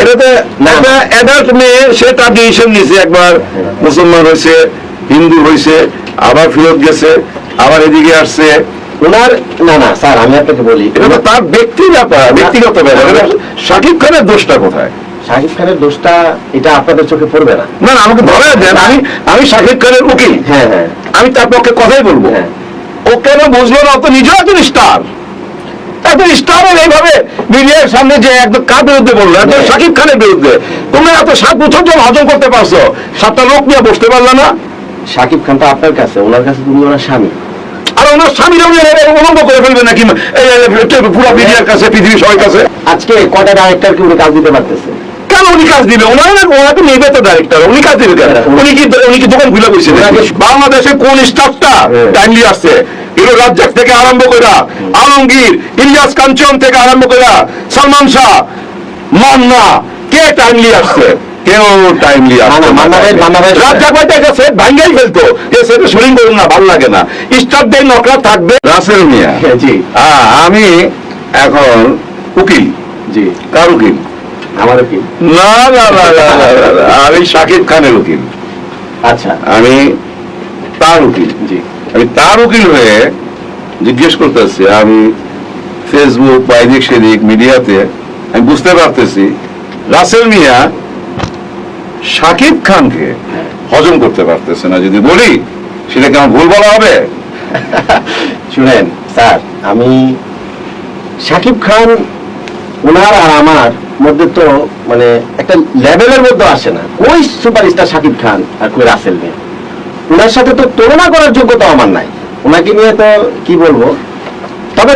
এটাতে একটা অ্যাডাল্ট মেয়ে সে তার ডিসিশন নিয়েছে। একবার মুসলমান হয়েছে হিন্দু হয়েছে আবার ফেরত গেছে আবার এদিকে আসছে। ওনার না না স্যার আমি আপনাকে বলি এটা তো তার ব্যক্তি ব্যাপার ব্যক্তিগত ব্যাপার। শাকিব খানের দোষটা কোথায়? খানের দোষটা এটা আপনাদের চোখে পড়বে না। না আমাকে ধরে দেন আমি আমি শাকিব খানের উকিল। হ্যাঁ হ্যাঁ। আমি তার পক্ষে কথাই বলব। হ্যাঁ। ও কেন বুঝলো না? তো নিজেও একজন স্টার একজন স্টারের এইভাবে মিডিয়ার সামনে যে একদম কার বিরুদ্ধে বলল? একজন। শাকিব খানের বিরুদ্ধে। তোমরা এত সাত বছর যখন হজম করতে পারছ। সাতটা লোক নিয়ে বসতে পারলে না। শাকিব আপনার কাছে ওনার কাছে তুমি ওনার স্বামী। আর ওনার স্বামীরাও উলঙ্গ করে ফেলবে নাকি? পুরো মিডিয়ার কাছে পৃথিবীর সবাই কাছে। আজকে কটা ডাইরেক্টর কি উনি কাজ দিতে পারতেছে? কেন উনি কাজ দিবে। ওনার তো নেবে তো ডাইরেক্টর উনি কাজ দিবে কেন? উনি কি উনি কি দোকান খুলে বসে বাংলাদেশে কোন স্টাফটা হ্যাঁ। টাইমলি আসছে? হিরো রাজ্জাক থেকে আরম্ভ করে আলমগীর ইলিয়াস কাঞ্চন থেকে আরম্ভ করে সালমান শাহ মান্না কে টাইমলি আসছে? কেউ টাইমলি রাজ্জাক ভাই তো একটা সেট ভাঙ্গাই ফেলতো। সেটে শুটিং করুন না ভালো লাগে না। নকরা থাকবে। রাসেল মিয়া। হ্যাঁ, জি। আমি এখন উকিল। জি। কার উকিল? আমারও কি না না না না না, না, না, আমি শাকিব খানের উকিল। আচ্ছা। আমি তার উকিল। জি। আমি তার উকিল হয়ে জিজ্ঞেস করতেছি আমি ফেসবুক বা এদিক সেদিক মিডিয়াতে আমি বুঝতে পারতেছি রাসেল মিয়া শাকিব খানকে হজম করতে পারতেছে না। যদি বলি সেটাকে আমার ভুল বলা হবে? শুনেন স্যার আমি শাকিব খান ওনার আর আমার মধ্যে তো মানে একটা লেভেলের মধ্যে আসে না। ওই সুপারস্টার শাকিব খান আর কই রাসেল মিয়া। ওনার সাথে তো তুলনা করার যোগ্যতা আমার নাই। ওনাকে নিয়ে তো কি বলব? তবে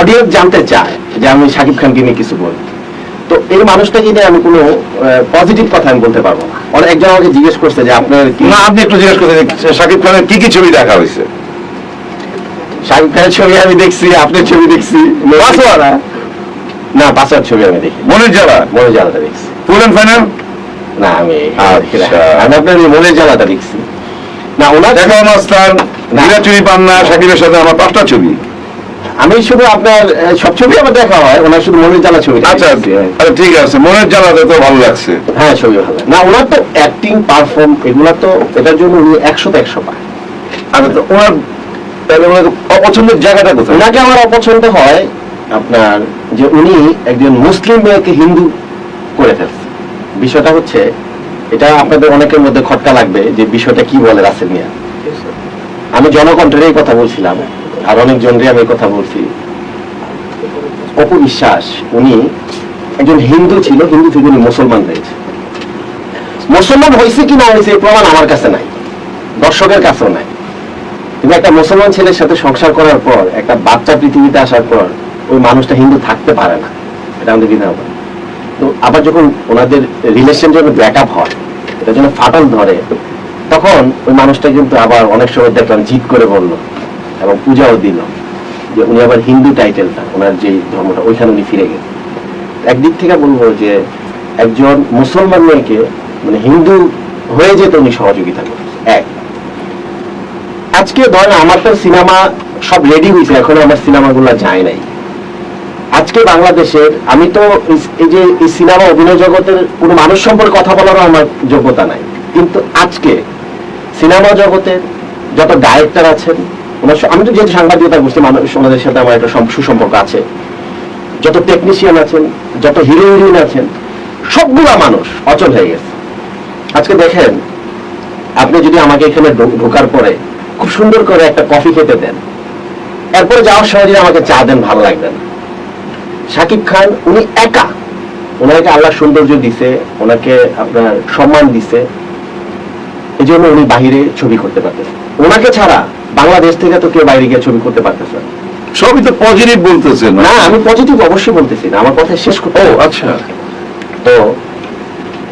অডিয়েন্স জানতে চায় যে আমি শাকিব খানকে নিয়ে কিছু বলি। তো এই মানুষটাকে নিয়ে আমি কোনো পজিটিভ কথা আমি বলতে পারব না? অনেক একজন আমাকে জিজ্ঞেস করছে যে আপনার না আপনি একটু জিজ্ঞেস করতে শাকিব খানের কি কি ছবি দেখা হয়েছে? শাকিব খানের ছবি আমি দেখছি আপনার ছবি দেখছি? না পাসওয়ার ছবি আমি দেখি। মনের জ্বালা? মনের জ্বালাটা দেখছি। ফুল অ্যান্ড ফাইনাল না আমি আচ্ছা। আমি আপনার মনের জ্বালাটা দেখছি। না ওনার দেখা অনুষ্ঠান না। চুরি পান্না শাকিবের সাথে আমার পাঁচটা ছবি। আমি শুধু আপনার সব ছবি আমার দেখা হয় ওনার শুধু মনের জ্বালা ছবি আচ্ছা আচ্ছা। ঠিক আছে মনের জ্বালাতে তো ভালো লাগছে। হ্যাঁ ছবি ভালো না ওনার তো অ্যাক্টিং পারফর্ম এগুলা তো এটার জন্য উনি একশোতে একশো পায়। আচ্ছা তো ওনার তাহলে ওনার অপছন্দের জায়গাটা কোথায়? ওনাকে আমার অপছন্দ হয় আপনার যে উনি একজন মুসলিম মেয়েকে হিন্দু করে ফেলছে। বিষয়টা হচ্ছে, এটা আপনাদের অনেকের মধ্যে খটকা লাগবে যে বিষয়টা কি বলে রাসেল মিয়া। আমি জনকণ্ঠের এই কথা বলছিলাম, আর অনেকজনরে আমি এই কথা বলছি। অপু বিশ্বাস, উনি একজন হিন্দু ছিল, হিন্দু থেকে উনি মুসলমান হয়েছে। মুসলমান হয়েছে কি না হয়েছে প্রমাণ আমার কাছে নাই, দর্শকের কাছেও নাই। কিন্তু একটা মুসলমান ছেলের সাথে সংসার করার পর, একটা বাচ্চা পৃথিবীতে আসার পর ওই মানুষটা হিন্দু থাকতে পারে না। এটা আমাদের বিধান তো আবার যখন ওনাদের রিলেশন যখন ব্রেকআপ হয়, এটা যখন ফাটল ধরে, তখন ওই মানুষটা কিন্তু আবার অনেক সময় দেখলাম জিদ করে বলল এবং পূজাও দিল যে উনি আবার হিন্দু টাইটেলটা ওনার যে ধর্মটা, ওইখানে উনি ফিরে গেলেন। একদিক থেকে বলব যে একজন মুসলমান মেয়েকে মানে হিন্দু হয়ে যেতে উনি সহযোগিতা করেন এক। আজকে ধরেন আমার তো সিনেমা সব রেডি হয়েছে, এখনও আমার সিনেমাগুলো যায় নাই। আজকে বাংলাদেশের আমি তো এই- যে সিনেমা, অভিনয় জগতের কোনো মানুষ সম্পর্কে কথা বলারও আমার যোগ্যতা নাই। কিন্তু আজকে সিনেমা জগতের যত ডাইরেক্টর আছেন আমি তো যেহেতু সাংবাদিকতা করছি, মানুষ ওনাদের সাথে আমার একটা সুসম্পর্ক আছে। যত টেকনিশিয়ান আছেন, যত হিরো হিরোইন আছেন, সবগুলা মানুষ অচল হয়ে গেছে। আজকে দেখেন, আপনি যদি আমাকে এখানে ঢোকার পরে খুব সুন্দর করে একটা কফি খেতে দেন, এরপরে যাওয়ার সময় যদি আমাকে চা দেন, ভালো লাগবে না। শাকিব খান উনি একা। ওনাকে আল্লাহ সৌন্দর্য দিছে ওনাকে আপনার সম্মান দিছে। এই জন্য উনি বাহিরে ছবি করতে পারতেছে। ওনাকে ছাড়া বাংলাদেশ থেকে তো কেউ বাইরে গিয়ে ছবি করতে পারতেছে সবই তো পজিটিভ বলতেছেন না? আমি পজিটিভ অবশ্যই বলতেছি না আমার কথা শেষ করতে ও আচ্ছা। তো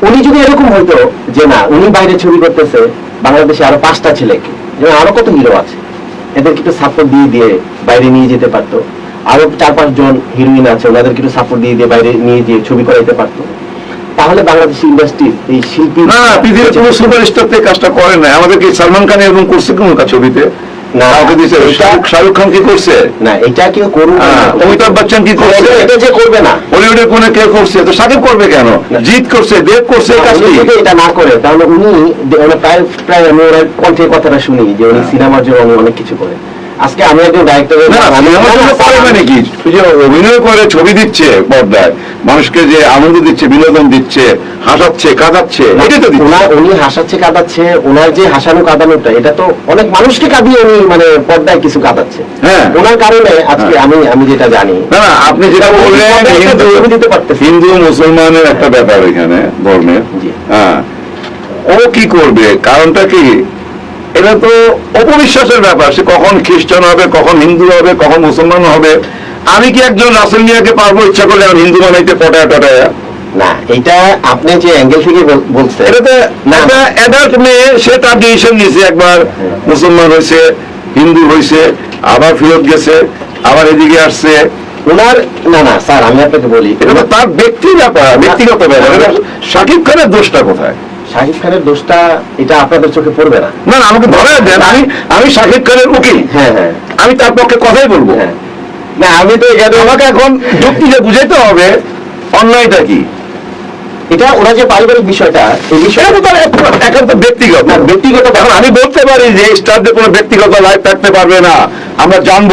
উনি যদি এরকম হইতো যে না উনি বাইরে ছবি করতেছে বাংলাদেশে আরও পাঁচটা ছেলেকে যেমন আরও কত হিরো আছে এদেরকে একটু সাপোর্ট দিয়ে দিয়ে বাইরে নিয়ে যেতে পারতো। আরও চার পাঁচ জন হিরোইন আছে ওনাদেরকে একটু সাপোর্ট দিয়ে দিয়ে বাইরে নিয়ে গিয়ে ছবি করাইতে পারতো। তাহলে বাংলাদেশ ইন্ডাস্ট্রি এই শিল্পী না পৃথিবীর কোনো সুপারস্টার থেকে কাজটা করে না আমাদেরকে সালমান খান করছে কোন ছবিতে? শাহরুখ খান কি করছে? না এটা কেউ করুক না। হ্যাঁ, অমিতাভ বচ্চন কি করছে? এটা- যে করবে না। বলিউডের কোন কে করছে? তো সাকিব করবে কেন। জিৎ করছে দেব করছে এটা না করে তাহলে উনি প্রায় প্রায় আমি ওনার কণ্ঠে কথাটা শুনি যে উনি হ্যাঁ। সিনেমার জন্য অনেক কিছু করে আজকে আমি একজন ডাইরেক্টরের না সিনেমার জন্য করে মানে যে অভিনয় করে ছবি দিচ্ছে পর্দায়। মানুষকে যে আনন্দ দিচ্ছে বিনোদন দিচ্ছে হাসাচ্ছে কাঁদাচ্ছে উনি হাসাচ্ছে কাঁদাচ্ছে ওনার যে হাসানো কাঁদানোটা এটা তো অনেক মানুষকে কাঁদিয়ে উনি মানে পর্দায় কিছু কাঁদাচ্ছে। হ্যাঁ। ওনার কারণে আজকে হ্যাঁ। আমি আমি যেটা জানি। না না আপনি যেটা বললেন হিন্দু ছবি দিতে পারতেছে। হিন্দু মুসলমানের একটা ব্যাপার এখানে ধর্মের। হ্যাঁ। ও কি করবে? কারণটা কি? এটা তো অপবিশ্বাসের ব্যাপার সে কখন খ্রিস্টান হবে কখন হিন্দু হবে কখন মুসলমান হবে। আমি কি একজন রাসেল মিয়াকে পারব ইচ্ছা করলে আমি হিন্দু বানাইতে পটায় টটায়? না এটা আপনি যে অ্যাঙ্গেল থেকে বল- বলছেন। এটাতে না। অ্যাডাল্ট মেয়ে সে তার ডিসিশন নিয়েছে একবার। মুসলমান হয়েছে হিন্দু হয়েছে আবার ফেরত গেছে আবার এদিকে আসছে। ওনার না না স্যার আমি আপনাকে বলি এটা তার ব্যক্তি ব্যাপার ব্যক্তিগত ব্যাপার। শাকিব খানের দোষটা কোথায়? শাহিদ খানের দোষটা এটা আপনাদের চোখে পড়বে না। না আমাকে ধরে দেন। আমি আমি খানের উকিল। হ্যাঁ হ্যাঁ। আমি তার পক্ষে কথাই বলব। হ্যাঁ। না আমি তো এখানে আমাকে এখন যুক্তিতে বুঝাইতে হবে অন্যায়টা কি? এটা ওরা যে পারিবারিক বিষয়টা এই বিষয়টা তো এক- একান্ত ব্যক্তিগত। ব্যক্তিগত এখন আমি বলতে পারি যে স্টারদের কোনো ব্যক্তিগত লাইফ থাকতে পারবে না। আমরা জানব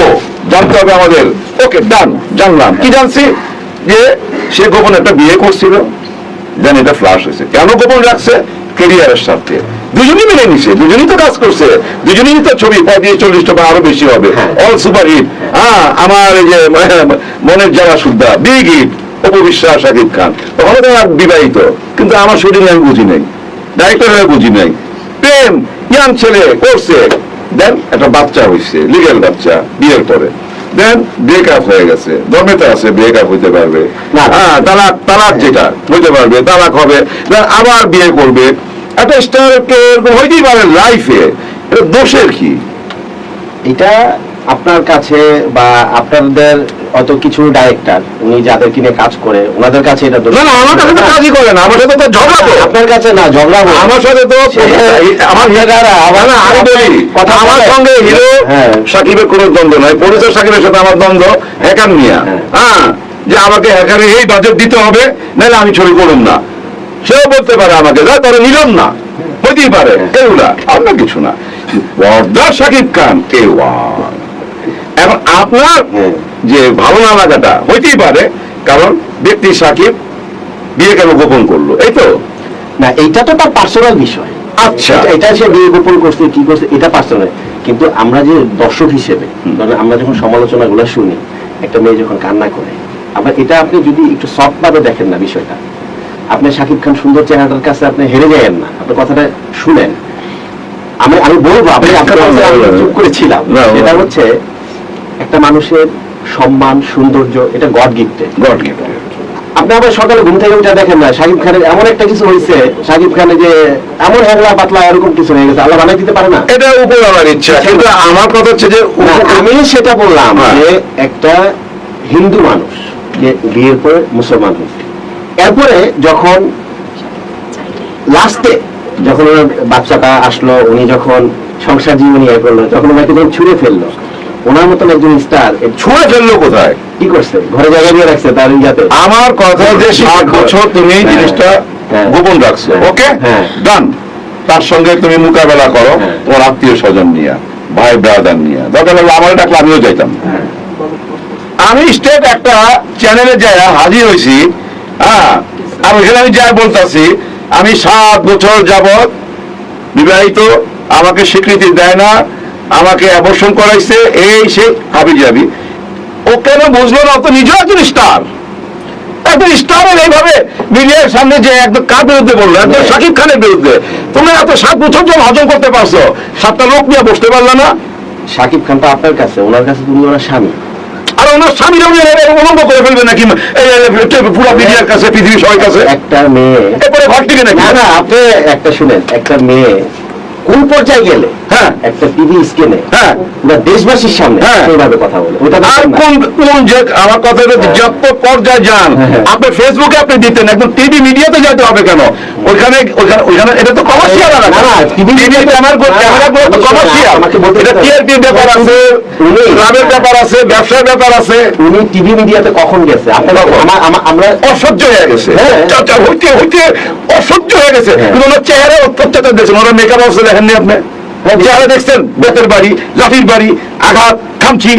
জানতে হবে আমাদের। ওকে ডান জানলাম। কি জানছি? যে সে গোপন একটা বিয়ে করছিল। দেন এটা ফ্লাশ হয়েছে। কেন গোপন রাখছে? কেরিয়ারের স্বার্থে। দুজনই মিলে নিছে দুজনই তো কাজ করছে দুজনই তো ছবি পঁয়ত্রিশ চল্লিশটা বা আরও বেশি হবে। অল সুপার হিট হ্যাঁ আমার এই যে মনের যারা সুদ্ধা বিগ হিট অপবিশ্বাস শাকিব খান। তখন তো আর বিবাহিত কিন্তু আমার শুটিং আমি বুঝি নাই। ডাইরেক্টর হয়ে বুঝি নাই। প্রেম ইয়াং ছেলে করছে। দেন একটা বাচ্চা হয়েছে লিগেল বাচ্চা বিয়ের পরে। দেন ব্রেক আপ হয়ে গেছে। দমেতে আছে ব্রেক আপ হইতে পারবে। না। হ্যাঁ তালাক তালাক যেটা হইতে পারবে তালাক হবে। আবার বিয়ে করবে। একটা স্টারকে হইতেই পারে লাইফে এটা দোষের কি? এটা আপনার কাছে বা আপনাদের অত কিছু ডাইরেক্টর উনি যাদের কিনে কাজ করে ওনাদের কাছে এটা না না আমার কাছে তো কাজই করে না আমার সাথে তো ঝগড়া তো আপনার কাছে না ঝগড়া হোক। আমার সাথে তো আমার হিরারা আমার না আমি বলি কথা আমার সঙ্গে হিরো হ্যাঁ। সাকিবের কোনো দ্বন্দ্ব নয় পরিচয় সাকিবের সাথে আমার দ্বন্দ্ব হ্যাকার নিয়ে হ্যাঁ। হ্যাঁ যে আমাকে হ্যাকারে এই বাজেট দিতে হবে নাহলে আমি ছবি করুন না। সেও বলতে পারে আমাকে যা তারা নিলাম না। হইতেই পারে এগুলা। অন্য কিছু না। পর্দার সাকিব খান কে ওয়ান এখন আপনার হ্যাঁ। যে ভালো না লাগাটা হইতেই পারে কারণ ব্যক্তি সাকিব বিয়ে কেন গোপন করল এই তো? না এইটা তো তার পার্সোনাল বিষয়। আচ্ছা। এটা- সে বিয়ে গোপন করছে কি করছে এটা পার্সোনাল কিন্তু আমরা যে দর্শক হিসেবে আমরা যখন শুনি একটা মেয়ে যখন কান্না করে আবার এটা আপনি যদি একটু সফট ভাবে দেখেন না বিষয়টা আপনি শাকিব খান সুন্দর চেহারাটার কাছে আপনি হেরে যাবেন না আপনার কথাটা শুনেন। আমি আমি বলব আপনি আপনার চুপ করেছিলাম। এটা হচ্ছে একটা মানুষের সম্মান সৌন্দর্য এটা গড গিফটেড গড গিফট আপনি আবার সকালে ঘুম থেকে উঠে দেখেন না খানের এমন একটা কিছু হয়েছে খানের যে এমন হ্যাংলা পাতলা এরকম কিছু হয়ে গেছে আল্লাহ বানাই দিতে পারে না? এটা ইচ্ছা কিন্তু আমার কথা হচ্ছে যে আমি সেটা বললাম হ্যাঁ। যে একটা হিন্দু মানুষ যে বিয়ের পরে মুসলমান হয়েছে। এরপরে যখন লাস্টে যখন ওনার বাচ্চাটা আসলো উনি যখন সংসার জীবন ইয়ে করল যখন ওনাকে যখন ছুঁড়ে ফেলল ওনার মতন একজন স্টার ছুঁড়ে ফেলল কোথায় কি করছে ঘরে জায়গা দিয়ে রাখছে তার ইয়াতে আমার কথা যে সাত বছর তুমি এই হ্যাঁ। জিনিসটা হ্যাঁ। গোপন রাখছো হ্যাঁ। ওকে হ্যাঁ। ডান তার সঙ্গে তুমি মোকাবেলা করো হ্যাঁ। তোমার আত্মীয় স্বজন নিয়ে ভাই ব্রাদার নিয়ে দরকার হলে আমার ডাকলে আমিও যাইতাম আমি স্টেট একটা চ্যানেলে যাই হাজির হয়েছি হ্যাঁ আর ওইখানে আমি যাই বলতেছি আমি সাত বছর যাবৎ বিবাহিত আমাকে স্বীকৃতি দেয় না আমাকে অবসর করাইছে এই সে হাবি যাবি ও কেন বুঝলো না? তো নিজেও একজন স্টার একজন স্টারের এইভাবে মিডিয়ার সামনে যে একদম কার বিরুদ্ধে বলল? একজন শাকিব খানের বিরুদ্ধে। তুমি এত সাত বছর যখন হজম করতে পারছ সাতটা লোক নিয়ে বসতে পারলে না। শাকিব আপনার কাছে ওনার কাছে তুমি ওনার স্বামী। আর ওনার স্বামীর উলঙ্গ করে ফেলবে নাকি? পুরো মিডিয়ার কাছে পৃথিবীর সবার কাছে। একটা মেয়ে এরপরে ঘর থেকে নাকি? না না আপনি একটা শুনেন একটা মেয়ে কোন পর্যায়ে গেলে হ্যাঁ। একটা টিভি স্ক্রিনে হ্যাঁ। দেশবাসীর সামনে হ্যাঁ। কথা বলে ওটা আর কোন কোন যে আমার কথা হলো যত পর্যায়ে যান হ্যাঁ, হ্যাঁ। আপনি ফেসবুকে আপনি দিতেন একদম টিভি মিডিয়াতে যেতে হবে কেন এটা তো কমার্শিয়াল না, টিভি ক্যামেরা গুলো তো কমার্শিয়াল আমাকে বলতে এটা। টিআরপি ব্যাপার আছে উনি- লাভের ব্যাপার আছে ব্যবসার ব্যাপার আছে উনি টিভি মিডিয়াতে কখন গেছে আপনার আমরা অসহ্য হয়ে গেছে হ্যাঁ। হইতে হইতে অসহ্য হয়ে গেছে হ্যাঁ। কিন্তু ওনার চেহারা অত্যাচার দেখছেন ওনার মেকআপ অবস্থা দেখেননি আপনি দেখছেন বেতের বাড়ি লাঠির বাড়ি আঘাত খামছি